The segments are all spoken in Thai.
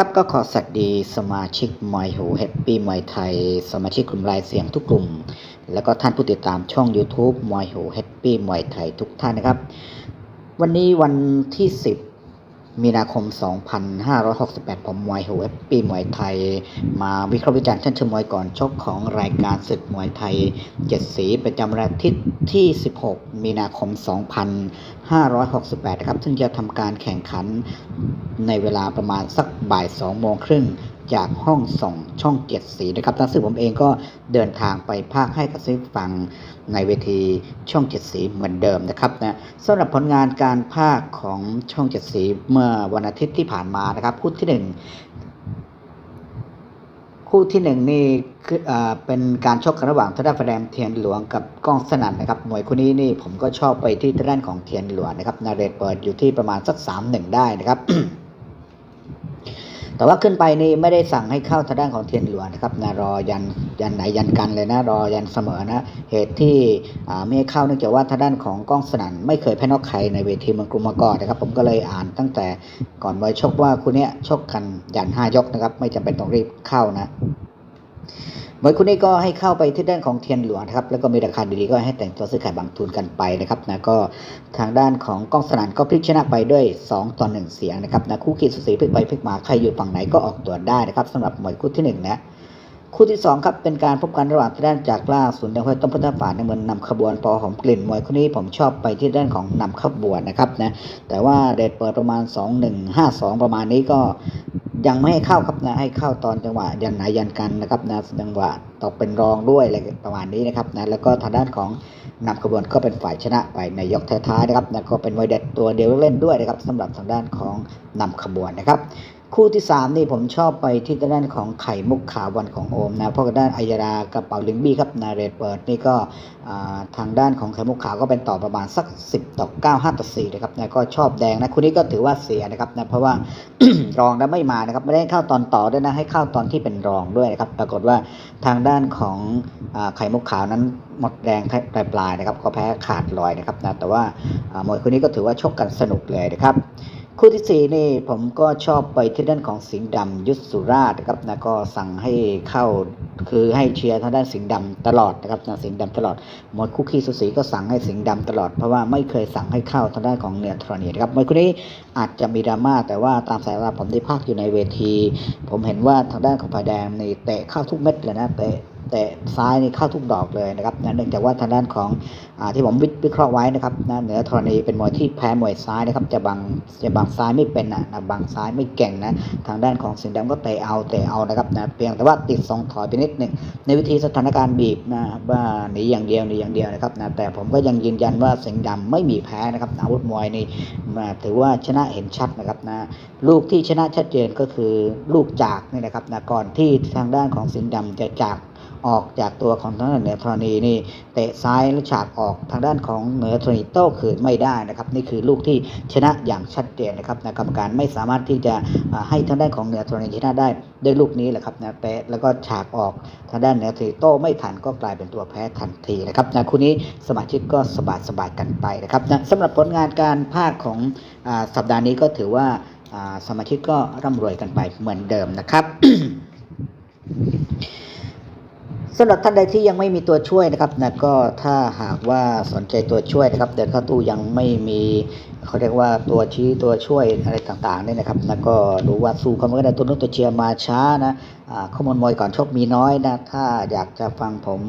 ครับก็ขอสวัสดีสมาชิกมวยหูแฮปปี้มวยไทย สมาชิกกลุ่มรายเสียงทุกกลุ่ม แล้วก็ท่านผู้ติดตามช่อง YouTube มวยหูแฮปปี้มวยไทยทุกท่านนะครับ วันนี้วันที่ 10 มีนาคม 2568 ผมมวยหูแฮปปี้มวยไทย มาวิเคราะห์วิจารณ์ท่านชมมวยก่อนชกของรายการศึกมวยไทย 7 สีประจำวันอาทิตย์ที่ 16 มีนาคม 2568 ครับ ซึ่งจะทำการแข่งขันในเวลาประมาณสักบ่ายสองโมงครึ่ง จากห้องส่งช่องเจ็ดสีนะครับทั้งซึ่งผมเองก็เดินทางไปภาคให้กับซิฟังในเวทีช่องเจ็ดสีเหมือนเดิมนะครับนะสำหรับผลงานการภาคของช่องเจ็ดสีเมื่อวันอาทิตย์ที่ผ่านมานะครับคู่ที่หนึ่งคู่ที่หนึ่งนี่คืออ่าเป็นการชกกันระหว่างทางด้านแฟมเทียนหลวงกับก้องสนั่นนะครับมวยคู่นี้นี่ผมก็ชอบไปที่ทางด้านของเทียนหลวงนะครับนาเรตเปิดอยู่ที่ประมาณสักสามหนึ่งได้นะครับ แต่ว่าขึ้นไปนี่ไม่ได้สั่งให้เข้าทางด้านของเทียนหลวงนะครับนะรอยันยันไหนยันกันเลยนะรอยันเสมอนะเหตุที่ไม่ให้เข้าเนื่องจากว่าทางด้านของกล้องสนั่นไม่เคยแพ้นอกใครในเวทีเมืองกรุงมาก่อนนะครับ ผมก็เลยอ่านตั้งแต่ก่อนไว้ชกว่าคู่เนี้ยชกกันยันห้ายกนะครับ ไม่จำเป็นต้องรีบเข้านะ หมวยคู่นี้ก็ให้เข้าไปที่ด้านของเทียนหลวงนะครับ แล้วก็มีราคาดีๆก็ให้แต่งตัวซื้อขายบางทุนกันไปนะครับนะก็ทางด้านของกล้องสนานก็พลิกชนะไปด้วย 2 ต่อ 1 เสียงนะครับนะคู่ขี้สุสีพลิกไปพลิกมาใครอยู่ฝั่งไหนก็ออกตัวได้นะครับสำหรับหมวยคู่ที่1นะ คู่ที่ 2 ครับ เป็นการพบกันระหว่างด้านจากล่าศูนย์แดงห้วยต้นพุทธฝาในเมืองนำขบวนปอหอมกลิ่นมวยคู่นี้ผมชอบไปที่ด้านของนำขบวนนะครับนะแต่ว่าเดทเปิดประมาณ 2-1-5-2 ประมาณนี้ก็ยังไม่ให้เข้าครับนะให้เข้าตอนจังหวะยันไหนยันกันนะครับนะจังหวะตกเป็นรองด้วยอะไรประมาณนี้นะครับนะแล้วก็ทางด้านของนำขบวนก็เป็นฝ่ายชนะไปในยกท้ายๆนะครับนะก็เป็นมวยเด็ดตัวเดียวเล่นด้วยนะครับสำหรับทางด้านของนำขบวนนะครับ คู่ที่ 3 นี่ผมชอบไปที่ด้านของไข่มุกขาววันของโอมนะเพราะด้านอัยรากระเป๋าลิงบี้ครับนาเรตเปิดนี่ก็ทางด้านของไข่มุกขาวก็เป็นต่อประมาณสัก 10 ต่อ 9 5 ต่อ4นะครับนะก็ชอบแดงนะคู่นี้ก็ถือว่าเสียนะครับนะเพราะว่ารองแล้วไม่มานะครับไม่ได้เข้าตอนต่อด้วยนะให้เข้าตอนที่เป็นรองด้วยนะครับปรากฏว่าทางด้านของไข่มุกขาวนั้นหมดแรงปลายปลายๆนะครับก็แพ้ขาดลอยนะครับนะแต่ว่าอ่ามวยคู่นี้ก็ถือว่าชกกันสนุกเลยนะครับ คู่ที่สี่นี่ผมก็ชอบไปที่ด้านของสิงห์ดำยุทธสุราชนะครับนะก็สั่งให้เข้าคือให้เชียร์ทางด้านสิงห์ดำตลอดนะครับนะสิงห์ดำตลอดหมดคุกคีสุสีก็สั่งให้สิงห์ดำตลอดเพราะว่าไม่เคยสั่งให้เข้าทางด้านของเนือธรณีนะครับมวยคู่นี้อาจจะมีดราม่าแต่ว่าตามสายตาผมได้ภาคอยู่ในเวที ผมเห็นว่าทางด้านของฝ่ายแดงนี่เตะเข้าทุกเม็ดเลยนะเตะเตะซ้ายนี่เข้าทุกดอกเลยนะครับนะเนื่องจากว่าทางด้านของ ที่ผมวิเคราะห์ไว้นะครับนะเหนือธรณีเป็นมวยที่แพ้มวยซ้ายนะครับจะบังจะบังซ้ายไม่เป็นนะนะบังซ้ายไม่เก่งนะทางด้านของสิงห์ดำก็เตะเอาเตะเอานะครับนะเพียงแต่ว่าติดสองถอยไปนิดหนึ่งในวิธีสถานการณ์บีบนะว่าหนีอย่างเดียวหนีอย่างเดียวนะครับนะแต่ผมก็ยังยืนยันว่าสิงห์ดำไม่มีแพ้นะครับอาวุธมวยนี่มาถือว่าชนะเห็นชัดนะครับนะลูกที่ชนะชัดเจนก็คือลูกจากนี่นะครับนะก่อนที่ทางด้านของสิงห์ดำจะจากออกจากตัวของทางด้านเหนือธรณีนี่เตะซ้ายแล้วฉากออกทางด้านของเหนือธรณีโต้คืนไม่ได้นะครับ นี่คือลูกที่ชนะอย่างชัดเจนนะครับนะกรรมการไม่สามารถที่จะให้ทางด้านของเหนือธรณีชนะได้ด้วยลูกนี้แหละครับนะเตะแล้วก็ฉากออกทางด้านเหนือธรณีโต้ไม่ทันก็กลายเป็นตัวแพ้ทันทีนะครับนะคู่นี้สมาชิกก็สบายสบายๆกันไปนะครับนะสำหรับผลงานการภาคของอสัปดาห์นี้ก็ถือว่าสมาชิกก็ร่ำรวยกันไปเหมือนเดิมนะครับ สำหรับท่านใดที่ยังไม่มีตัวช่วยนะครับนะก็ถ้าหากว่าสนใจตัวช่วยนะครับ แต่ข้าตู้ยังไม่มีเขาเรียกว่าตัวชี้ตัวช่วยอะไรต่างๆเนี่ยนะครับนะก็ดูว่าสู้เขาไม่ได้ตัวนู้นตัวเชียร์มาช้านะ ข้อมูลมวยก่อนชกมีน้อยนะถ้าอยากจะฟังผม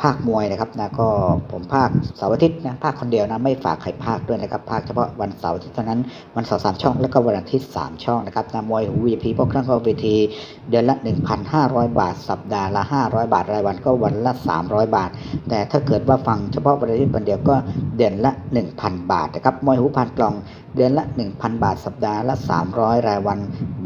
ภาคมวยนะครับนะก็ผมภาคเสาร์อาทิตย์นะภาคคนเดียวนะไม่ฝากใครภาคด้วยนะครับภาคเฉพาะวันเสาร์อาทิตย์เท่านั้นวันเสาร์สามช่องแล้วก็วันอาทิตย์สามช่องนะครับนะมวยหูวีพีพวกเครั้งเขาเวทีเดือนละ 1,500 บาท สัปดาห์ละ 500 บาทรายวันก็วันละ 300 บาท แต่ถ้าเกิดว่าฟังเฉพาะวันอาทิตย์วันเดียวก็เดือนละ 1,000 บาทนะครับมวยหูพันกล่องเดือนละ 1,000 บาท สัปดาห์ละ 300 รายวัน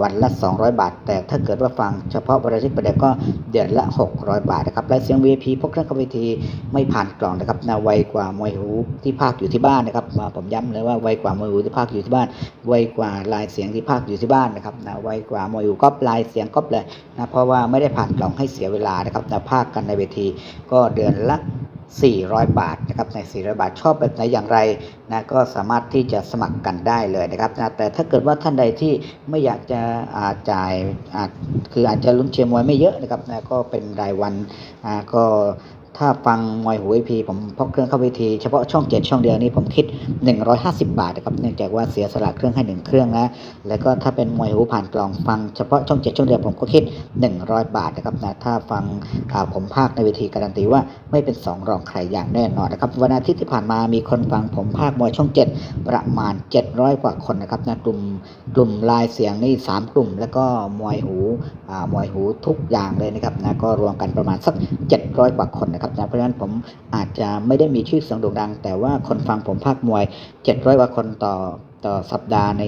วันละ 200 บาท แต่ถ้าเกิดว่าฟังเฉพาะบริษัทประเด็กก็เดือนละ 600 บาทนะครับรายเสียง VIP พวกเครื่องเข้าเวทีไม่ผ่านกล่องนะครับนาไวกว่ามวยหูที่ภาคอยู่ที่บ้านนะครับมาผมย้ำเลยว่าไวกว่ามวยหูที่ภาคอยู่ที่บ้าน ไวกว่าลายเสียงที่ภาคอยู่ที่บ้านนะครับนะไวกว่ามวยหูก็ปลายเสียงก็เลยนะเพราะว่าไม่ได้ผ่านกล่องให้เสียเวลานะครับนะภาคกันในเวทีก็เดือนละ 400 บาทนะครับใน 400 บาทชอบแบบไหนอย่างไรนะก็สามารถที่จะสมัครกันได้เลยนะครับนะแต่ถ้าเกิดว่าท่านใดที่ไม่อยากจะอาจ่ายอาคืออาจจะลุ้นเชียร์มวยไม่เยอะนะครับนะก็เป็นรายวันก็ ถ้าฟังมวยหูวีพีผมพกเครื่องเข้าเวทีเฉพาะช่อง7ช่องเดียวนี้ผมคิด 150 บาทนะครับเนื่องจากว่าเสียสละเครื่องให้1เครื่องนะแล้วก็ถ้าเป็นมวยหูผ่านกล่องฟังเฉพาะช่อง7ช่องเดียวผมก็คิด 100 บาทนะครับนะถ้าฟังผมภาคในเวทีการันตีว่าไม่เป็น2รองใครอย่างแน่นอนนะครับวันอาทิตย์ที่ผ่านมามีคนฟังผมภาคมวยช่อง7ประมาณ 700 กว่าคนนะครับนะกลุ่มกลุ่มลายเสียงนี่3กลุ่ม แล้วก็มวยหูอ่ามวยหูทุกอย่างเลยนะครับนะก็รวมกันประมาณสัก 700 กว่าคนนะครับนะเพราะฉะนั้นผมอาจจะไม่ได้มีชื่อเสียงโด่งดัง แต่ว่าคนฟังผมภาคมวย 700กว่าคนต่อต่อสัปดาห์ใน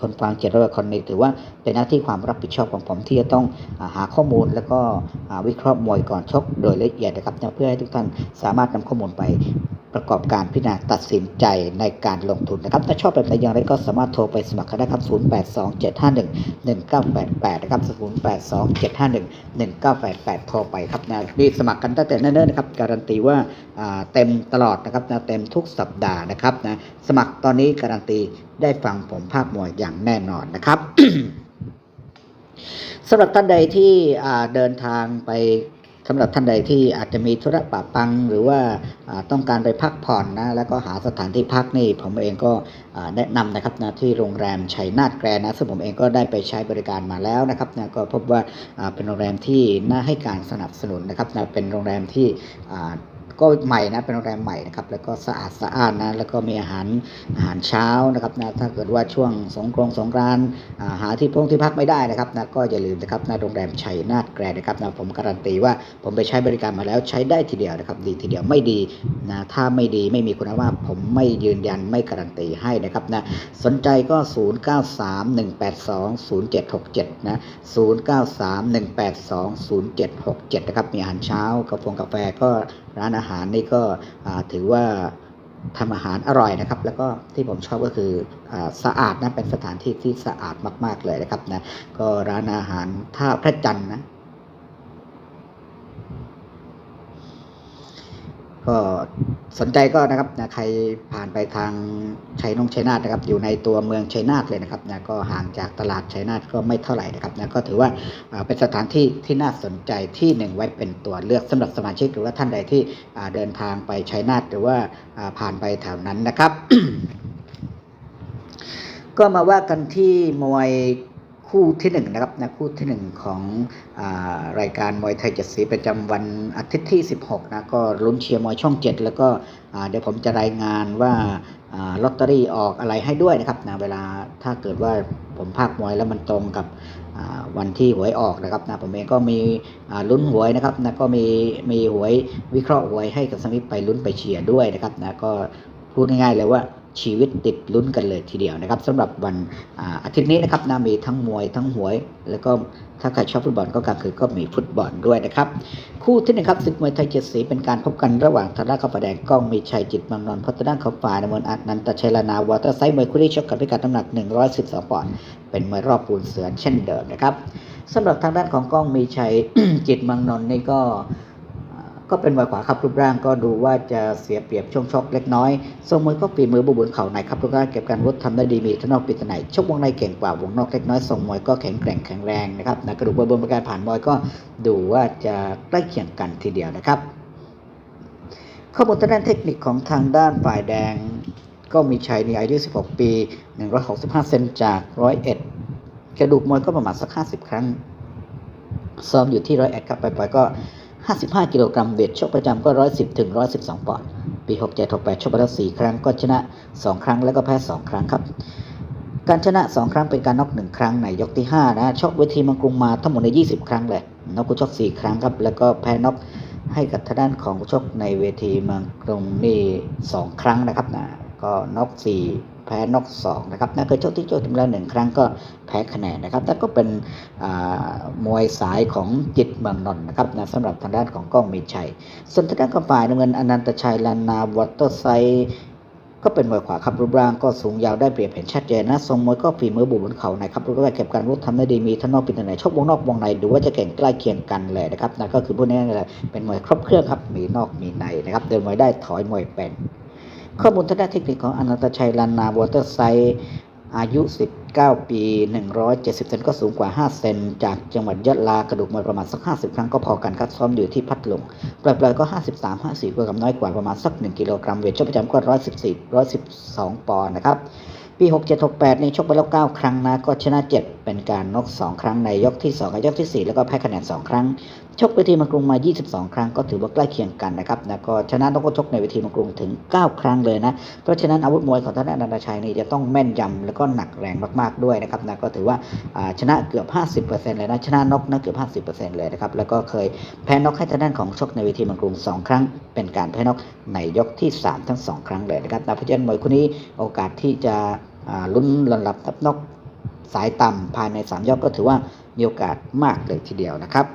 คนฟัง700กว่าคนนี้ถือว่าเป็นหน้าที่ความรับผิดชอบของผมที่จะต้องอหาข้อมูลแล้วก็วิเคราะห์มวยก่อนชกโดยละเอียดนะครับนะเพื่อให้ทุกท่านสามารถนำข้อมูลไป ประกอบการพิจารณาตัดสินใจในการลงทุนนะครับ ถ้าชอบแบบไหนอย่างไรก็สามารถโทรไปสมัครกันได้ครับ 0827511988 นะครับ 0827511988 โทรไปครับนะรีสมัครกันตั้งแต่เนิ่นๆนะครับ การันตีว่าเต็มตลอดนะครับนะเต็มทุกสัปดาห์นะครับนะ สมัครตอนนี้การันตีได้ฟังผมภาคมวยอย่างแน่นอนนะครับสำหรับท่านใดที่เดินทางไป สำหรับท่านใดที่อาจจะมีธุระปะปัง หรือว่าต้องการไปพักผ่อนนะแล้วก็หาสถานที่พักนี่ ผมเองก็แนะนำนะครับนะที่โรงแรมชัยนาทแกรนด์นะซึ่งผมเองก็ได้ไปใช้บริการมาแล้วนะครับนะก็พบว่าเป็นโรงแรมที่น่าให้การสนับสนุนนะครับนะเป็นโรงแรมที่ ก็ใหม่นะเป็นโรงแรมใหม่นะครับแล้วก็สะอาดสะอานนะแล้วก็มีอาหารอาหารเช้านะครับนะถ้าเกิดว่าช่วงสงกรานต์สงกรานต์หาที่พงที่พักไม่ได้นะครับนะก็อย่าลืมนะครับนะโรงแรมชัยนาทแกรนด์นะครับนะผมการันตีว่าผมไปใช้บริการมาแล้วใช้ได้ทีเดียวนะครับดีทีเดียวไม่ดีนะถ้าไม่ดีไม่มีคุณภาพผมไม่ยืนยันไม่การันตีให้นะครับนะสนใจก็ 0931820767 นะ 0931820767 นะครับมีอาหารเช้ากาแฟกาแฟก็ร้านอาหารนี่ก็ถือว่าทำอาหารอร่อยนะครับ แล้วก็ที่ผมชอบก็คืออสะอาดนะเป็นสถานที่ที่สะอาดมาก ๆเลยนะครับนะก็ร้านอาหารท่าพระจันทร์นะ ก็สนใจก็นะครับนะใครผ่านไปทางชัยนงชัยนาทนะครับ อยู่ในตัวเมืองชัยนาทเลยนะครับนะก็ห่างจากตลาดชัยนาทก็ไม่เท่าไหร่นะครับนะก็ถือว่าเป็นสถานที่ที่น่าสนใจที่หนึ่งไว้เป็นตัวเลือกสำหรับสมาชิกหรือว่าท่านใดที่เดินทางไปชัยนาทหรือว่าผ่านไปแถวนั้นนะครับ ก็มาว่ากันที่มวย คู่ที่หนึ่งนะครับนะคู่ที่หนึ่งของอารายการมวยไทยเจ็ดสีประจำวันอาทิตย์ที่ 16นะก็ลุ้นเชียร์มวยช่อง 7 แล้วก็เดี๋ยวผมจะรายงานว่าอลอตเตอรี่ออกอะไรให้ด้วยนะครับนะเวลาถ้าเกิดว่าผมภาคมวยแล้วมันตรงกับวันที่หวยออกนะครับนะผมเองก็มีลุ้นหวยนะครับนะก็มีมีหวยวิเคราะห์หวยให้กับสมิธไปลุ้นไปเชียร์ด้วยนะครับนะก็พูดง่ายๆเลยว่า ชีวิตติดลุ้นกันเลยทีเดียวนะครับสำหรับวันอาทิตย์นี้นะครับนะมีทั้งมวยทั้งหวย แล้วก็ถ้าใครชอบฟุตบอลก็กลางคืนก็มีฟุตบอลด้วยนะครับ คู่ที่หนึ่งครับศึกมวยไทยเจ็ดสีเป็นการพบกันระหว่างธนาข้าวแดงก้องมีชัยจิตเมังนนท์พัฒนาข้าวฟ้าในมวลอัดนันตชัยลานาวอเตอร์ไซด์มวยคู่ที่ชกกันพิกัดน้ำหนัก 112ปอนด์เป็นมวยรอบปูนเสือเช่นเดิมนะครับสำหรับทางด้านของก้องมีชัยจิตเมังนนท์นี่ก็ ก็เป็นมวยขวาครับรูปร่างก็ดูว่าจะเสียเปรียบช่วงชกเล็กน้อยทรงมวยก็ฝีมือบุบุนเข่าในครับรูปร่างเก็บการวุฒิทำได้ดีมีทนอกปิดทางในชกวงในเก่งกว่าวงนอกเล็กน้อยทรงมวยก็แข็งแกร่งแข็งแรงนะครับนกระดูกบนประการผ่านมวยก็ดูว่าจะใกล้เคียงกันทีเดียวนะครับ ข้อมูลทางด้านเทคนิคของทางด้านฝ่ายแดง ก็มีชัยในอายุ 16 ปี 165 เซนจาก 101 กระดูกมวยก็ประมาณสัก 50 ครั้งซ้อมอยู่ที่101ครับไปปล่อยๆก็ 55 กิโลกรัมเวทชกประจำก็ 110ถึง112 ปอนด์ ปี 67 68 ชกไปแล้ว 4 ครั้งก็ชนะ 2 ครั้งแล้วก็แพ้ 2 ครั้งครับ การชนะ 2 ครั้งเป็นการน็อก 1 ครั้งในยกที่ 5 นะชกเวทีมังกรุงมาทั้งหมดใน 20 ครั้งเลยน็อกกูชก 4 ครั้งครับ แล้วก็แพ้น็อกให้กับทางด้านของชกในเวทีเมืองกรุงนี่2ครั้งนะครับนะก็น็อก4 แพ้นอก2นะครับนะเคยชกที่โจทย์แล้วหนึ่งครั้งก็แพ้คะแนนนะครับแต่ก็เป็นมวยสายของจิตเมืองนนท์นะครับนะสำหรับทางด้านของก้องมีชัย ส่วนทางด้านของฝ่ายน้ำเงินอนันตชัยลานนาวอเตอร์ไซก็เป็นมวยขวาครับรูปร่างก็สูงยาวได้เปรียบเห็นชัดเจนนะทรงมวยก็ฝีมือบุกบนเขาในครับรูปร่างเก็บการรุดทำได้ดีมีทั้งนอกปีนในชกวงนอกวงในดูว่าจะเก่งใกล้เคียงกันเลยนะครับนั่นก็คือพวกนี้เลยเป็นมวยครบเครื่องครับมีนอกมีในนะครับเดินมวยได้ถอยมวยเป็น ข้อมูลทางด้านเทคนิคของอนันตชัยลันนาวอเตอร์ไซด์อายุ 19 ปี 170 เซนก็สูงกว่า 5 เซน จากจังหวัดยะลากระดูกมวยประมาณสัก 50 ครั้งก็พอกันครับซ้อมอยู่ที่พัทลุงปล่อยๆก็ 53 54ก็กับน้อยกว่าประมาณสัก 1 กิโลกรัมเวทชกประจำก็ 114 112 ปอนด์นะครับ ปี 67 68 นี่ชกไปแล้ว 9 ครั้งนะ ก็ชนะ 7 เป็นการนก 2 ครั้งในยกที่2กับยกที่ 4 แล้วก็แพ้คะแนน 2 ครั้งชกเวทีมังกรุงมา 22 ครั้งก็ถือว่าใกล้เคียงกันนะครับนะก็ชนะนกก็ชกในเวทีมังกรุงถึง 9 ครั้งเลยนะ เพราะฉะนั้นอาวุธมวยของท่านอนันตชัยนี่จะต้องแม่นยำแล้วก็หนักแรงมากๆด้วยนะครับนะก็ถือว่าชนะเกือบ 50%เลยนะชนะนกนะเกือบ 50%เลยนะครับแล้วก็เคยแพ้นกให้ทางด้านของชกในเวทีมังกรุง 2 ครั้ง เป็นการแพ้นกในยกที่ 3 ทั้ง 2 ครั้งเลยนะครับนะเพราะฉะนั้นมวยคู่นี้โอกาสที่จะลุ้นระดับทับนกสายต่ำภายใน 3 ยกก็ถือว่ามีโอกาสมากเลยทีเดียวนะครับ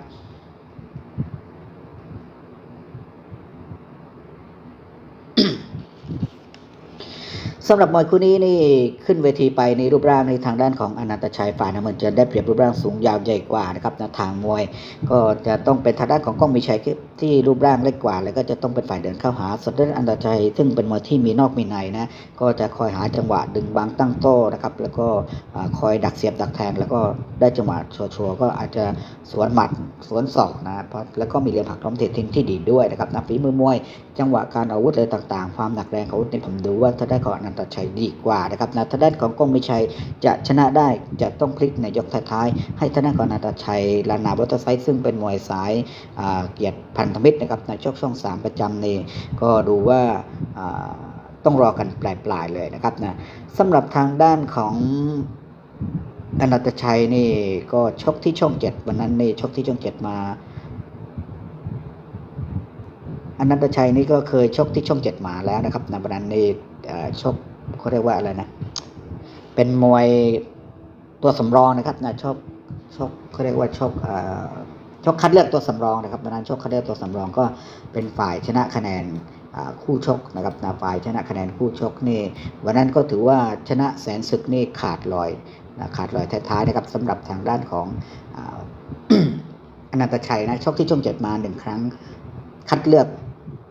สำหรับมวยคู่นี้นี่ขึ้นเวทีไปในรูปร่างในทางด้านของอนันตชัยฝ่ายน้ำเงินจะได้เปรียบรูปร่างสูงยาวใหญ่กว่านะครับนะทางมวย ก็จะต้องเป็นทางด้านของก้องมีชัยที่รูปร่างเล็กกว่า แล้วก็จะต้องเป็นฝ่ายเดินเข้าหาส่วนด้านอนันตชัย ซึ่งเป็นมวยที่มีนอกมีในนะก็จะคอยหาจังหวะดึงบางตั้งโต้นะครับแล้วก็คอยดักเสียบดักแทงแล้วก็ได้จังหวะชัวร์ก็อาจจะสวนหมัดสวนศอกนะแล้วก็มีเหลี่ยมหักล้อมเททิ้งที่ดีด้วยนะครับนะฝีมือมวย จังหวะการอาวุธอะไรต่างๆ ความหนักแรงของอาวุธนี่ผมดูว่าถ้าได้านของอนันตชัยดีกว่านะครับนะถ้าด้านของก้องมิชัยจะชนะได้จะต้องพลิกในยกท้ายๆให้ทางด้านของอนันตชัยลานาวัตไซด์ซึ่งเป็นมวยสายเกียรติพันธมิตรนะครับในชกช่องสามประจำนี่ก็ดูว่าอ่าต้องรอกันปลายๆเลยนะครับนะสำหรับทางด้านของอนันตชัยนี่ก็ชกที่ช่องเจ็ดวันนั้นนี่ชกที่ช่องเจ็ดมา อนันตชัยนี่ก็เคยชกที่ช่องเจ็ดมาแล้วนะครับในวันนั้นนี่ชกเขาเรียกว่าอะไรนะ เป็นมวยตัวสำรองนะครับนะชกชกเขาเรียกว่าชกชกคัดเลือกตัวสำรองนะครับวันนั้นชกคัดเลือกตัวสำรองก็เป็นฝ่ายชนะคะแนนคู่ชกนะครับนะฝ่ายชนะคะแนนคู่ชกนี่วันนั้นก็ถือว่าชนะแสนศึกนี่ขาดลอยนะขาดลอยท้ายๆนะครับสำหรับทางด้านของออนันตชัยนะชกที่ช่องเจ็ดมาหนึ่งครั้งคัดเลือก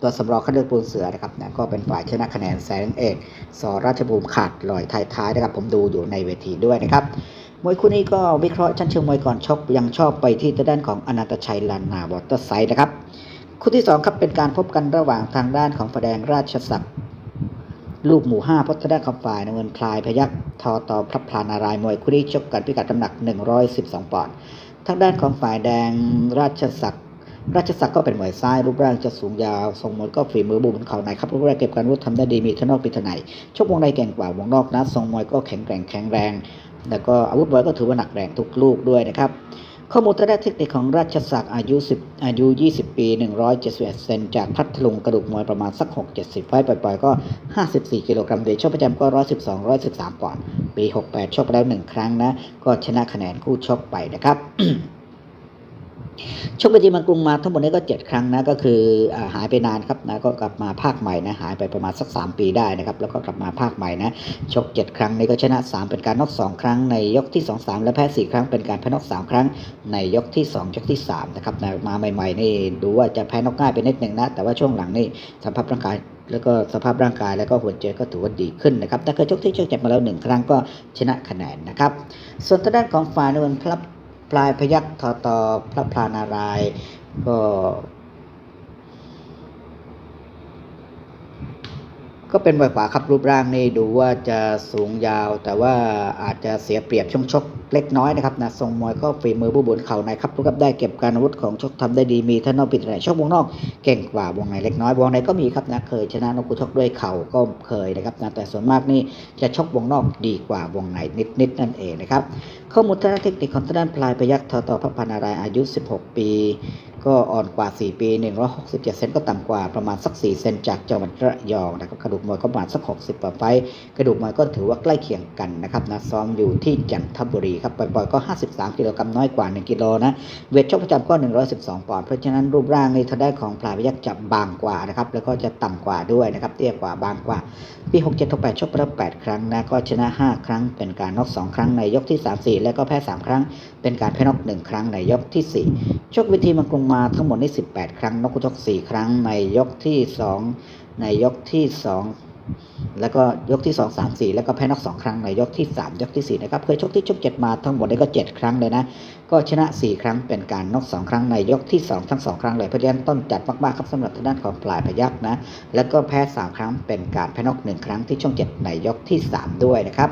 ตัวสำรองคัดเลือกปูนเสือนะครับนะก็เป็นฝ่ายชนะคะแนนแสนเอกสอราชภูมิขาดลอยท้ายๆนะครับ ผมดูอยู่ในเวทีด้วยนะครับมวยคู่นี้ก็วิเคราะห์ชั้นเชิงมวยก่อนชกยังชอบไปที่ทางด้านของอนันตชัยลานนาวอเตอร์ไซด์นะครับ คู่ที่สองครับเป็นการพบกันระหว่างทางด้านของฝ่ายแดงราชศักดิ์ลูกหมู่ห้าพัฒนาคำฝ่ายน้ำเงินพลายพยักทอต่อพระพลานารายมวยคู่นี้ชกกันพิกัดน้ำหนัก 112 ปอนด์ทางด้านของฝ่ายแดงราชศักดิ์ ราชศักดิ์ก็เป็นมวยซ้ายรูปร่างจะสูงยาวทรงมวยก็ฝีมือบุกบนเขาในครับรูปร่างเก็บการวุฒิทำได้ดีมีทั้งนอกปีทนางในชกวงในเก่งกว่าวงนอกนะทรงมวยก็แข็งแกร่งแข็งแรง แล้วก็อาวุธมวยก็ถือว่าหนักแรงทุกลูกด้วยนะครับข้อมูลทางด้านเทคนิคของราชศักดิ์อายุ 10 อายุ 20 ปี 171เซนจากพัทลุงกระดูกมวยประมาณสัก 6-70 ไฟปล่อยๆ ก็ 54 กิโลกรัมเดชชกประจำก็ 112 113ปอนด์ปี 68 ชกไปแล้ว 1 ครั้งนะ ก็ชนะคะแนนคู่ชกไปนะครับ ชกไปที่มังกรุงมาทั้งหมดนี้ก็ 7 ครั้งนะก็คือหายไปนานครับนะก็กลับมาภาคใหม่นะหายไปประมาณสัก 3 ปีได้นะครับแล้วก็กลับมาภาคใหม่นะชก 7 ครั้งนี้ก็ชนะ 3 เป็นการน็อก 2 ครั้งในยกที่ 2 3 และแพ้ 4 ครั้งเป็นการแพ้น็อก 3 ครั้งในยกที่ 2 ยกที่3นะครับนะมาใหม่ๆนี่ดูว่าจะแพ้น็อกง่ายไปนิดหนึ่งนะแต่ว่าช่วงหลังนี่สภาพร่างกายแล้วก็สภาพร่างกายแล้วก็หัวใจก็ถือว่าดีขึ้นนะครับถ้าเคยชกที่ชกเจ็บมาแล้วหนึ่งครั้งก็ชนะคะแนนนะครับส่วนทางด้านของฝ่ายนวลพลับ ปลายพยักทอตอพระพลานารายก็ ก็เป็นมวยขวาครับรูปร่างนี่ดูว่าจะสูงยาว แต่ว่าอาจจะเสียเปรียบช่วงชกเล็กน้อยนะครับนะทรงมวยก็ฝีมือผู้บุญเข่าในครับทุกครับได้เก็บการอาวุธของชกทำได้ดีมีท่านนอกปิดไหนชกวงนอกเก่งกว่าวงในเล็กน้อยวงในก็มีครับนะเคยชนะนกกุชกด้วยเข่าก็เคยนะครับนะแต่ส่วนมากนี่จะชกวงนอกดีกว่าวงในนิดๆนั่นเองนะครับข้อมูลทางเทคนิคของทางด้านพลายพยักทอต่อพระพานารายอายุ 16 ปี ก็อ่อนกว่า 4 ปี 167 เซนก็ต่ำกว่าประมาณสัก 4 เซนจากจังหวัดระยองนะครับกระดูกมวยก็ประมาณสัก 60กว่าไฟกระดูกมวยก็ถือว่าใกล้เคียงกันนะครับนะซ้อมอยู่ที่จันทบุรีครับปล่อยๆก็ 53 กิโลกรัมน้อยกว่า 1 กิโลนะเวทชกประจำก็ 112 ปอนด์เพราะฉะนั้นรูปร่างในทางด้านของพลายพยักษ์จะบางกว่านะครับแล้วก็จะต่ำกว่าด้วยนะครับเตี้ยกว่าบางกว่าปี67 68ชกไปแล้ว8ครั้งนะก็ชนะ 5 ครั้งเป็นการน็อก2 ครั้งในยกที่ 3 4 แล้วก็แพ้ 3 ครั้ง เป็นการแพ้น็อก1ครั้งในยกที่ 4 ชกวิธีมังกรมาทั้งหมดนี่18 ครั้งนอกคู่ชก4 ครั้งในยกที่ 2 ในยกที่ 2 แล้วก็ยกที่ 2 3 4 แล้วก็แพ้นอก2ครั้งในยกที่ 3 ยกที่ 4 นะครับเคยชกที่ชก7มาทั้งหมดนี่ก็ 7 ครั้งเลยนะ ก็ชนะ 4 ครั้งเป็นการนอก2 ครั้งในยกที่ 2 ทั้ง 2 ครั้งเลยเพราะฉะนั้นต้นจัดมากๆครับสำหรับทางด้านของปลายพยักนะ แล้วก็แพ้ 3 ครั้งเป็นการแพ้นอก1ครั้งที่ช่อง 7 ในยกที่ 3 ด้วยนะครับ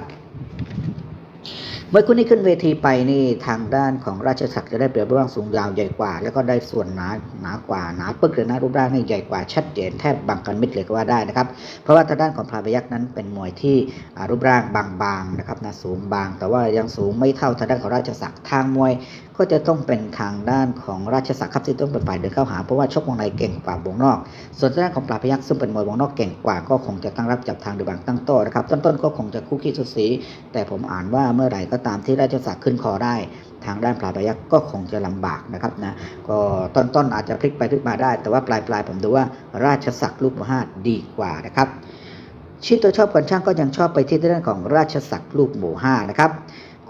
มื่อคุณนี้ขึ้นเวทีไปนี่ทางด้านของราชสักดิ์จะได้เปรียบรูปร่างสูงยาวใหญ่กว่า แล้วก็ได้ส่วนหนาหนากว่าหนาปึกเลยนะรูปร่างนี่ใหญ่กว่าชัดเจนแทบบังกันมิดเลยก็ว่าได้นะครับ เพราะว่าทางด้านของพลายพยักษ์นั้นเป็นมวยที่รูปร่างบางๆนะครับนะสูงบาง แต่ว่ายังสูงไม่เท่าทางด้านของราชสักดิ์ทางมวย ก็จะต้องเป็นทางด้านของราชสักดิ์ครับที่ต้องเป็นฝ่ายเดินเข้าหาเพราะว่าชกวงในเก่งกว่าวงนอก ส่วนทางด้านของปราบพยักษ์ซึ่งเป็นมวยวงนอกเก่งกว่าก็คงจะตั้งรับจับทางดูบังตั้งโต้นะครับต้นๆก็คงจะคู่ขี้สุดสี แต่ผมอ่านว่าเมื่อไหร่ก็ตามที่ราชสักดิ์ขึ้นคอได้ ทางด้านปราพยักษ์ก็คงจะลำบากนะครับนะก็ต้นๆอาจจะพลิกไปพลิกมาได้ แต่ว่าปลายๆผมดูว่าราชสักดิ์ลูกมหาดีกว่านะครับชื่อตัวชอบกันช่างก็ยังชอบไปที่ด้านของราชสักดิ์ลูกหมู่ห้านะครับ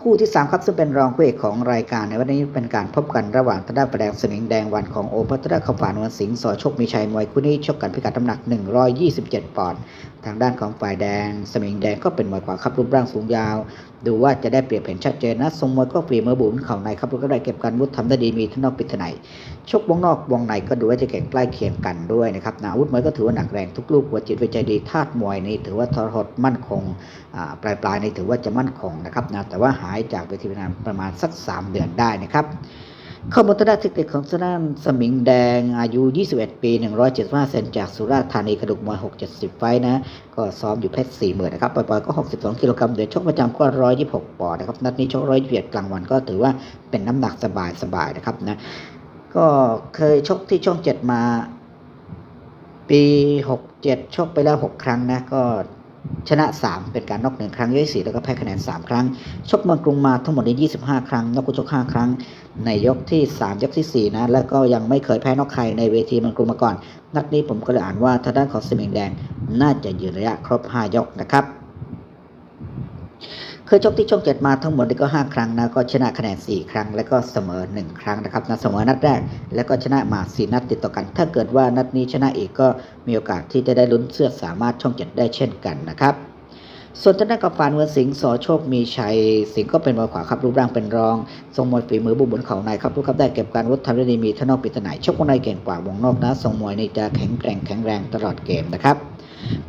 คู่ที่ 3 ครับซึ่งเป็นรองคู่เอกของรายการในวันนี้เป็นการพบกันระหว่างทางด้านประแดงสนิงแดงวันของโอพัตระขฝานวลสิงห์สอโชคมีชัยมวยคู่นี้ชกกันพิกัดน้ำหนัก 127 ปอนด์ ทางด้านของฝ่ายแดง สมิงแดงก็เป็นมวยขวาครับรูปร่างสูงยาว ดูว่าจะได้เปรียบเห็นชัดเจนนะทรงมวยก็ฝีมือบุญเข่าในครับแล้วก็ได้เก็บการวุฒิทำได้ดีมีทั้งนอกปิดทั้งในชกวงนอกวงในก็ดูว่าจะเก่งใกล้เคียงกันด้วยนะครับนะอาวุธมวยก็ถือว่าหนักแรงทุกลูกหัวจิตวิจัยดีธาตุมวยนี่ถือว่าทรหดมั่นคงปลายปลายๆนี่ถือว่าจะมั่นคงนะครับนะแต่ว่าหายจากเวทีพนันประมาณสัก 3 เดือนได้นะครับ ข้อมูลทางด้านเทคนิของทางด้านสมิงแดงอายุ 21 ปี 175 เซนจากสุราษฎร์ธานีกระดูกมวย 670 ไฟนะ ก็ซ้อมอยู่เพชร4 0,000นะครับปล่อยๆก็ 62 กิโลกรัมเดี๋ยวชกประจำก็ 126 ปอนด์นะครับ นัดนี้ชก121กลางวันก็ถือว่าเป็นน้ำหนักสบายๆนะครับนะ ก็เคยชกที่ช่อง 7 มา ปี 67 ชกไปแล้ว 6 ครั้งนะก็ ชนะ 3 เป็นการนอกหนึ่งครั้งยกที่สี่แล้วก็แพ้คะแนน 3 ครั้ง ชกเมืองกรุงมาทั้งหมดในี้25 ครั้งนอกกุชก5ครั้ง ในยกที่ 3 ยกทีสี่ 4 นะ แล้วก็ยังไม่เคยแพ้นอกใครในเวทีเมืองกรุงมาก่อน นัดนี้ผมก็เลยอ่านว่าทางด้านของสมิงแดง น่าจะยืนระยะครบ 5 ยกนะครับ เคยชกที่ช่องเจ็ดมาทั้งหมดก็ 5 ครั้งนะก็ชนะคะแนน 4 ครั้ง แล้วก็เสมอ 1 ครั้งนะครับนะเสมอนัดแรก แล้วก็ชนะมา 4 นัดติดต่อกัน ถ้าเกิดว่านัดนี้ชนะอีกก็มีโอกาสที่จะได้ลุ้นเสื้อสามารถช่องเจ็ดได้เช่นกันนะครับส่วนทางด้านกับฟานเมืองสิงห์สอโชคมีชัย สิงห์ก็เป็นมวยขวาครับรูปร่างเป็นรอง ทรงมวยฝีมือบุบบนเขาในครับรูปครับได้เก็บการวุฒิทำได้ดีมีทนอกปิดตไหนชกวงในเก่งกว่าวงนอกนะทรงมวยในจะแข็งแกร่งแข็งแรงตลอดเกมนะครับ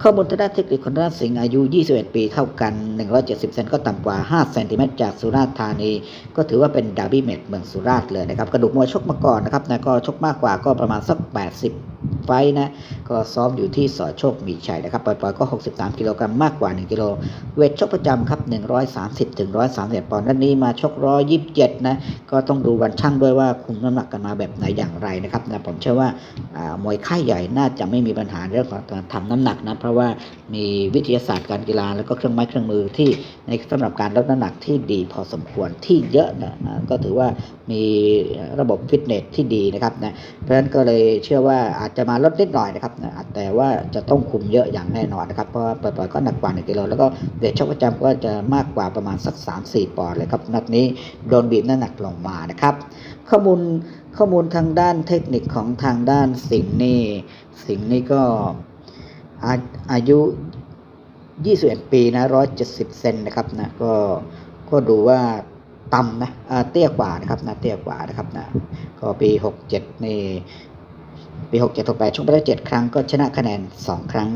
ข้อมูลทางด้านเทคนิคของด้านสิงห์อายุ 21 ปีเท่ากัน 170 เซนก็ต่ำกว่า 5 เซนติเมตรจากสุราษฎร์ธานี ก็ถือว่าเป็นดาร์บี้เมตเมืองสุราษฎร์เลยนะครับ กระดูกมวยชกมาก่อนนะครับนะก็ชกมากกว่าก็ประมาณสัก 80 ไฟนะก็ซ้อมอยู่ที่สอโชคมีชัยนะครับปล่อยๆก็ 63 กิโลกรัมมากกว่า 1 กิโล เวทชกประจำครับ 130ถึง131ปอนด์ด้านนี้มาชก 127 นะ ก็ต้องดูวันช่างด้วยว่าคุมน้ำหนักกันมาแบบไหนอย่างไรนะครับนะผมเชื่อว่าอ่ามวยค่ายใหญ่น่าจะไม่มีปัญหาเรื่องของการทำน้ำหนักนะ เพราะว่ามีวิทยาศาสตร์การกีฬาแล้วก็เครื่องไม้เครื่องมือที่ ในสำหรับการลดน้ำหนักที่ดีพอสมควรที่เยอะนะนะก็ถือว่ามีระบบฟิตเนสที่ดีนะครับนะเพราะฉะนั้นก็เลยเชื่อว่าอาจจะมาลดนิดหน่อยนะครับนะแต่ว่าจะต้องคุมเยอะอย่างแน่นอนนะครับเพราะว่าปล่อยๆก็หนักกว่า1กิโลแล้วก็เวทชกประจำก็จะมากกว่าประมาณสัก 3-4 ปอนด์เลยครับนัดนี้โดนบีบน้ำหนักลงมานะครับ ข้อมูลข้อมูลทางด้านเทคนิคของทางด้านสิงห์นี่สิงห์นี่ก็อาอายุ 21 ปีนะ 170 เซนนะครับนะก็ก็ดูว่าต่ำนะเตี้ยกว่านะครับนะเตี้ยกว่านะครับนะก็ปี 67 นี่ ปี67 68ชกไปแล้ว 7 ครั้งก็ชนะคะแนน 2 ครั้ง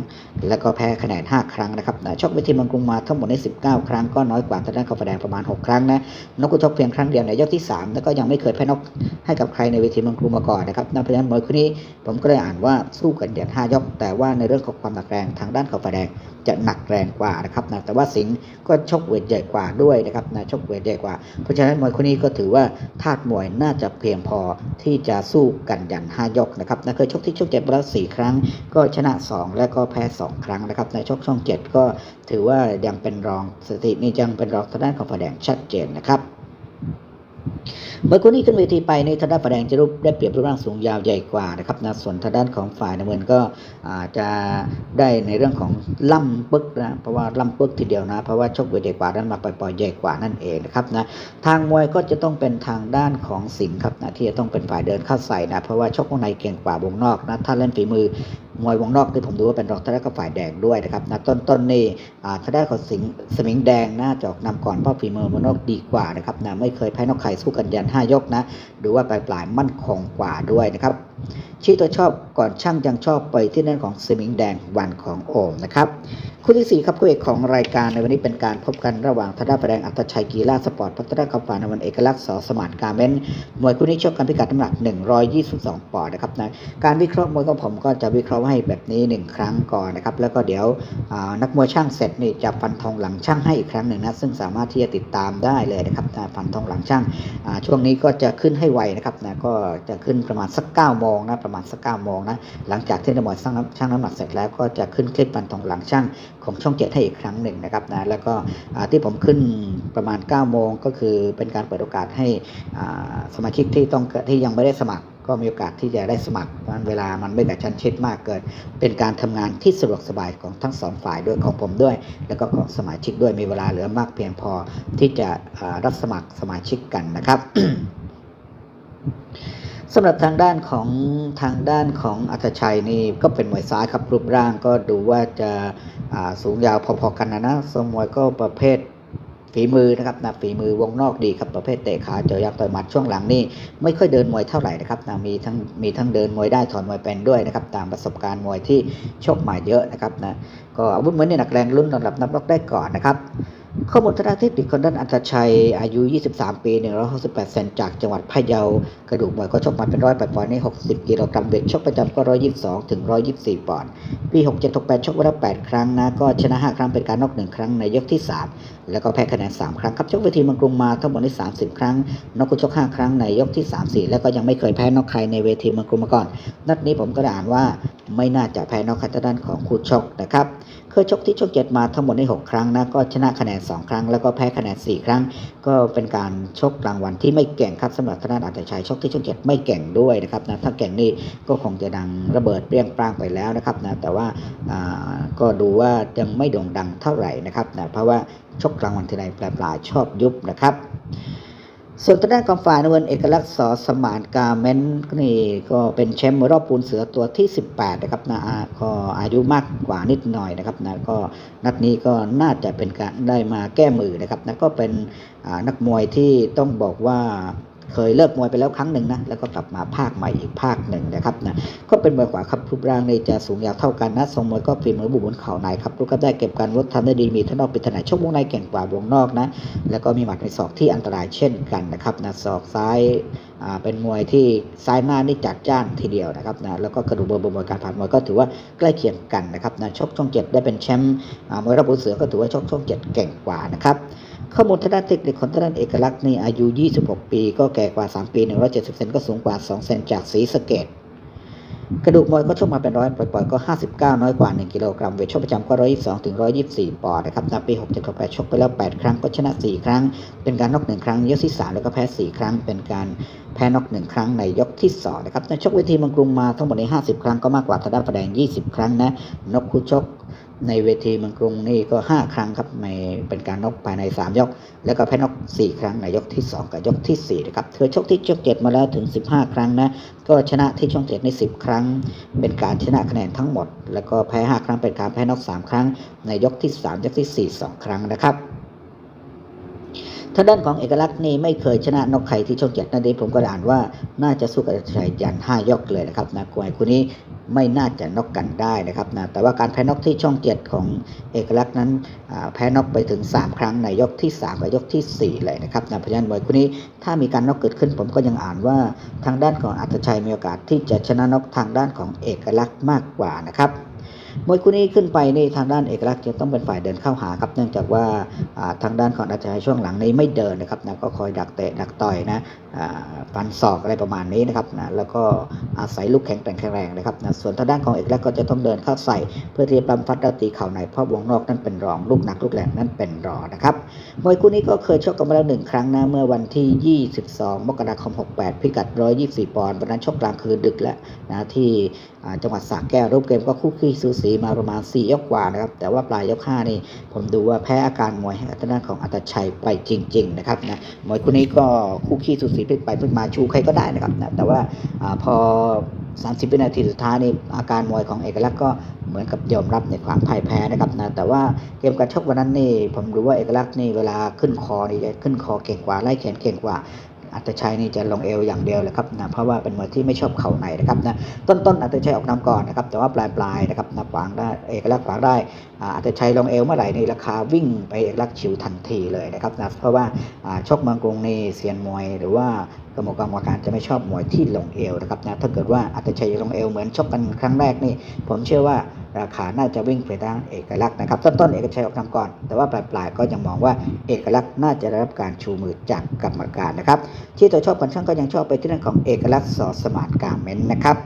แล้วก็แพ้คะแนน 5 ครั้งนะครับนชกไปทีมเมืองกรุงมาทั้งหมดใน19 ครั้งก็น้อยกว่าทางด้านกาแฟแดงประมาณ 6 ครั้งนะนกกุชกเพียงครั้งเดียวในยกที่ 3 แล้วก็ยังไม่เคยแพ้นกให้กับใครในเวทีเมืองกรุงมาก่อนนะครับนะเพราะฉะนั้นมวยคู่นี้ผมก็เลยอ่านว่าสู้กันเดือน5ยก แต่ว่าในเรื่องของความหนักแรงทางด้านกาแฟแดงจะหนักแรงกว่านะครับนะแต่ว่าสิงห์ก็ชกเวทใหญ่กว่าด้วยนะครับนะชกเวทใหญ่กว่า เพราะฉะนั้นมวยคู่นี้ก็ถือว่าธาตุมวยน่าจะเพียงพอที่จะสู้กันยัน5ยกนะครับนะเคยชกที่ชกเจ็ดมาแล้ว4ครั้ง ก็ชนะ 2 และก็แพ้ 2 ครั้งนะครับ ในชกช่องเจ็ดก็ถือว่ายังเป็นรองสถิตินี่ยังเป็นรองทางด้านของฝ่ายแดงชัดเจนนะครับ เมื่อคู่นี้ขึ้นเวทีไปในทางด้านฝ่ายแดงจะรูปได้เปรียบรูปร่างสูงยาวใหญ่กว่านะครับนะส่วนทางด้านของฝ่ายน้ำเงินก็อาจจะได้ในเรื่องของล่ำปึกนะเพราะว่าล่ำปึกทีเดียวนะ เพราะว่าชกเวทใหญ่กว่านั้นมาปล่อยๆใหญ่กว่านั่นเองนะครับนะทางมวยก็จะต้องเป็นทางด้านของสิงห์ครับนะที่จะต้องเป็นฝ่ายเดินเข้าใส่นะเพราะว่าชกวงในเก่งกว่าวงนอกนะถ้าเล่นฝีมือ มวยวงนอกที่ผมดูว่าเป็นรองทางด้กับฝ่ายแดงด้วยนะครับนะต้นต้นๆนี่อ่าทางด้านของสิงห์สมิงแดงน่าจะออกนำก่อนเพราะฝีมือวงนอกดีกว่านะครับนะไม่เคยแพ้นอกไข่สู้กันยันห้ายกนะดูว่าปลายปลายมั่นคงกว่าด้วยนะครับชี้ตัวชอบก่อนช่างยังชอบไปที่นั่นของสมิงแดงวันของโอมนะครับ คู่ที่สี่ครับคู่เอกของรายการในวันนี้เป็นการพบกันระหว่างธนาแดงอัตชัยกีฬาสปอร์ตพัฒนาคำฝานวันเอกลักษณ์สอสมานการเมนมวยคู่นี้ชกกันพิกัดน้ำหนัก 122 ปอนด์นะครับนะการวิเคราะห์มวยของผมก็จะวิเคราะห์ให้แบบนี้ 1 ครั้งก่อนนะครับแล้วก็เดี๋ยวนักมวยช่างเสร็จนี่จะฟันธงหลังช่างให้อีกครั้งหนึ่งนะซึ่งสามารถที่จะติดตามได้เลยนะครับนฟันธงหลังช่างช่วงนี้ก็จะขึ้นให้ไวนะครับนะก็จะขึ้นประมาณสัก9โมงนะประมาณสัก9โมงนะหลังจากที่นักมวยช่างน้ำหนักเสร็จแล้วก็จะขึ้นคลิปปันทองหลังช่างของช่องเจ็ดให้อีกครั้งหนึ่งนะครับนะแล้วก็ที่ผมขึ้นประมาณ 9 โมงก็คือเป็นการเปิดโอกาสให้สมาชิกที่ต้องที่ยังไม่ได้สมัครก็มีโอกาสที่จะได้สมัครเพราะฉะนั้นเวลามันไม่กระชั้นชิดมากเกิน เป็นการทำงานที่สะดวกสบายของทั้งสองฝ่ายด้วยของผมด้วย แล้วก็ของสมาชิกด้วยมีเวลาเหลือมากเพียงพอที่จะรับสมัครสมาชิกกันนะครับ สำหรับทางด้านของทางด้านของอัตชัยนี่ก็เป็นมวยซ้ายครับรูปร่างก็ดูว่าจะาสูงยาวพอๆกันนะนะสมวยก็ประเภทฝีมือนะครับนะฝีมือวงนอกดีครับประเภทเตะขาเจาะยางต่อยหมัดช่วงหลังนี่ไม่ค่อยเดินมวยเท่าไหร่นะครับนะมีทั้งมีทั้งเดินมวยได้ถอนมวยเป็นด้วยนะครับตามประสบการณ์มวยที่ชกมาเยอะนะครับนะก็อาวุธมวยนี่หนักแรงรุ่นระดับนับล็อกได้ก่อนนะครับ ข้อมูลทางด้านเทคนิคของด้านอัตชัย อายุ 23 ปี 168เซนจากจังหวัดพะเยา กระดูกมวยก็ชกมาเป็นร้อยแปดปอนด์ใน60 กิโลกรัมเวทชกประจำก็ 122 ถึง 124 ปอนด์ ปี 67 68 ชกว้แล้ว8ครั้งนะ ก็ชนะ 5 ครั้งเป็นการนอก 1 ครั้งในยกที่ 3 แล้วก็แพ้คะแนน 3 ครั้งครับ ชกเวทีมังกรุงมาทั้งหมดใน 30 ครั้ง นอกกุชก 5 ครั้งในยกที่ 3 4 แล้วก็ยังไม่เคยแพ้นอกใครในเวทีมังกรุงมาก่อน นัดนี้ผมก็ได้อ่านว่าไม่น่าจะแพ้นอกครทาด้านของคู่ชกนะครับ เคยชกที่ช่องเจ็ดมาทั้งหมดใน 6 ครั้งนะก็ชนะคะแนน 2 ครั้ง แล้วก็แพ้คะแนน 4 ครั้ง ก็เป็นการชกรางวัลที่ไม่เก่งครับสำหรับทางด้าอัตชัยชกที่ช่องเจ็ดไม่เก่งด้วยนะครับนะถ้าเก่งนี่ก็คงจะดังระเบิดเปรี้ยงปร้างไปแล้วนะครับนะแต่ว่าอ่าก็ดูว่ายังไม่โด่งดังเท่าไหร่นะครับนะเพราะว่าชกรางวัลทีไรปลายๆชอบยุบนะครับ ส่วนทางด้านกองฝ่ายนวลเอกลักษณ์สอสมานกาเมนนี่ก็เป็นแชมป์มวยรอบปูนเสือตัวที่ 18 นะครับนะอ่าก็อายุมากกว่านิดหน่อยนะครับนะก็นัดนี้ก็น่าจะเป็นการได้มาแก้มือนะครับนะก็เป็นนักมวยที่ต้องบอกว่า เคยเลิกมวยไปแล้วครั้งหนึ่งนะแล้วก็กลับมาภาคใหม่อีกภาคหนึ่งนะครับนะก็เป็นมวยขวาครับรูปร่างในจะสูงยาวเท่ากันนะทรงมวยก็ฝีมือบุบบนเข่าในครับลูกก็ได้เก็บการวดทำได้ดีมีทั้งนอกเป็นถนัดชกวงในเก่งกว่าวงนอกนะแล้วก็มีหมัดในศอกที่อันตรายเช่นกันนะครับนะศอกซ้ายเป็นมวยที่ซ้ายหน้านี่จัดจ้านทีเดียวนะครับนะแล้วก็กระดูกเบอร์บนการผ่านมวยก็ถือว่าใกล้เคียงกันนะครับนะชกช่องเจ็ดได้เป็นแชมป์มวยรอบบุเสือก็ถือว่าชกช่องเจ็ดเก่งกว่านะครับ ข้อมูลทางด้านเทคนิคของทางด้านเอกลักษณ์นี่อายุ 26 ปี ก็แก่กว่า 3 ปี 170 เซนก็สูงกว่า 2 เซนจากศรีสเกดกระดูกมวยก็ชกมาเป็นร้อยปล่อยๆก็ 59 น้อยกว่า 1 กิโลกรัม เวทชกประจำก็ 122 ถึง 124 ปอนด์นะครับในปี 67 68ชกไปแล้ว 8 ครั้งก็ชนะ 4 ครั้ง เป็นการน็อก 1 ครั้งยกที่ 3 แล้วก็แพ้ 4 ครั้ง เป็นการแพ้น็อก 1 ครั้งในยกที่ 2 นะครับในชกเวทีมังกรุงมาทั้งหมดใน 50 ครั้งก็มากกว่าทางด้านแดง 20 ครั้งนะนกคู่ชก ในเวทีเมืองกรุงนี่ก็ 5 ครั้งครับในเป็นการนกภายใน 3 ยก แล้วก็แพ้นก4 ครั้งในยกที่ 2 กับยกทีสี่4 นะครับเคยชกที่ชกเจ็ดมาแล้วถึง 15 ครั้งนะ ก็ชนะที่ช่องเจ็ดใน 10 ครั้ง เป็นการชนะคะแนนทั้งหมด แล้วก็แพ้ 5 ครั้งเป็นการแพ้นอก 3 ครั้ง ในยกที่ 3 ยกที่ 4 2 ครั้งนะครับทางด้านของเอกลักษณ์นี่ไม่เคยชนะนกไข่ที่ช่องเจ็ดนั่นเองผมก็อ่านว่าน่าจะสู้กับชัยยันห้ายกเลยนะครับนะกวยคู่นี้ ไม่น่าจะนกกันได้นะครับนะแต่ว่าการแพ้นกที่ช่องเจ็ดของเอกลักษณ์นั้นแพ้นกไปถึง 3 ครั้งในยกที่ 3 และยกทีสี่ 4 เลยนะครับนะเพราะฉะนั้นมวยคู่นี้ถ้ามีการนกเกิดขึ้นผมก็ยังอ่านว่าทางด้านของอัตชัยมีโอกาสที่จะชนะนกทางด้านของเอกลักษณ์มากกว่านะครับ มวยคู่นี้ขึ้นไปในทางด้านเอกลักษณ์จะต้องเป็นฝ่ายเดินเข้าหาครับเนื่องจากว่าทางด้านของอาจารย์ช่วงหลังนี้ไม่เดินนะครับนะก็คอยดักเตะดักต่อยนะฟันศอกอะไรประมาณนี้นะครับนะแล้วก็อาศัยลูกแข็งแกร่งแข็งแรงนะครับนะส่วนทางด้านของเอกลักษณ์ก็จะต้องเดินเข้าใส่ เพื่อที่จะปำฟัดแล้วตีเข่าในเพราะวงนอกนั่นเป็นรองลูกหนักลูกแหลมนั่นเป็นรองนะครับมวยคู่นี้ก็เคยชกกันมาแล้วหนึ่งครั้งนะเมื่อวันที่ 22 มกราคม 68 พิกัด 124 ปอนด์วันนั้นชกกลางคืนดึกแล้วนะที่จังหวัดสระแก้วรูปเกมก็คู่ขี้สูสีมาประมาณ4ยกกว่านะครับ แต่ว่าปลายยก5นี่ผมดูว่าแพ้อาการมวยให้กับทาของอัตชัยไปจริง ๆ นะครับนะมวยคู่นี้ก็คู่ขี้สูสีพลิกไปพลิกมาชูใครก็ได้นะครับนะแต่ว่าอาพอ 30 วินาทีสุดท้ายนี่อาการมวยของเอกลักษณ์ก็เหมือนกับยอมรับในความพ่ายแพ้นะครับนะแต่ว่าเกมการชกวันนั้นนี่ผมรู้ว่าเอกลักษณ์นี่เวลาขึ้นคอนี่ขึ้นคอเก่งกว่าไล่แขนเก่งกว่า อัตชัยนี่จะลงเอวอย่างเดียวเลยครับนะเพราะว่าเป็นมวยที่ไม่ชอบเข่าในนะครับนะต้นต้นอัตชัยออกนำก่อนนะครับแต่ว่าปลายปลายนะครับนะขวางได้เอกลักษณ์ขวางได้อัตชัยลงเอวเมื่อไหร่นี่ราคาวิ่งไปเอกลักษณ์ชิวทันทีเลยนะครับนะเพราะว่าอ่าชกเมืองกรุงนี่เซียนมวยหรือว่า กรรมการกรรมการจะไม่ชอบมวยที่ลงเอวนะครับนะถ้าเกิดว่าอัตชัยลงเอวเหมือนชกกันครั้งแรกนี่ ผมเชื่อว่าราคาน่าจะวิ่งไปทางเอกลักษณ์นะครับต้นต้นเอกชัยออกนำก่อน แต่ว่าปลายปลายก็ยังมองว่าเอกลักษณ์น่าจะได้รับการชูมือจากกรรมการนะครับที่ตัวชอบกันช่างก็ยังชอบไปที่เรื่องของเอกลักษณ์สอสมานการเมนนะครับ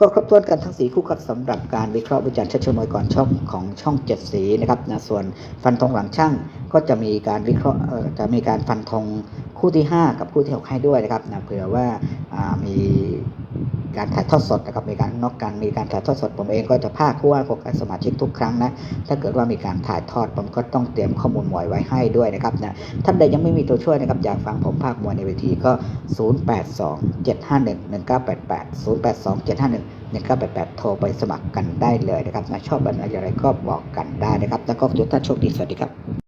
ก็ครบถ้วนกันทั้งสีคู่ครับสำหรับการวิเคราะห์วิจารณ์ชัชมวยก่อนช่องของช่องเจ็ดสีนะครับนะส่วนฟันธงหลังช่างก็จะมีการวิเคราะห์จะมีการฟันธงคู่ที่ 5 กับคู่ที่ 6 ให้ด้วยนะครับนะเผื่อว่ามี การถ่ายทอดสดนะครับมีการนอกกันมีการถ่ายทอดสดผมเองก็จะพากคู่ว่ากับสมาชิกทุกครั้งนะถ้าเกิดว่ามีการถ่ายทอดผมก็ต้องเตรียมข้อมูลมวยไว้ให้ด้วยนะครับนะท่านใดยังไม่มีตัวช่วยนะครับอยากฟังผมภาคมวยในเวทีก็ 082 751 1988 082 751 1988 โทรไปสมัครกันได้เลยนะครับนะชอบอะไรอะไรก็บอกกันได้นะครับ แล้วก็ทุกท่านโชคดีสวัสดีครับ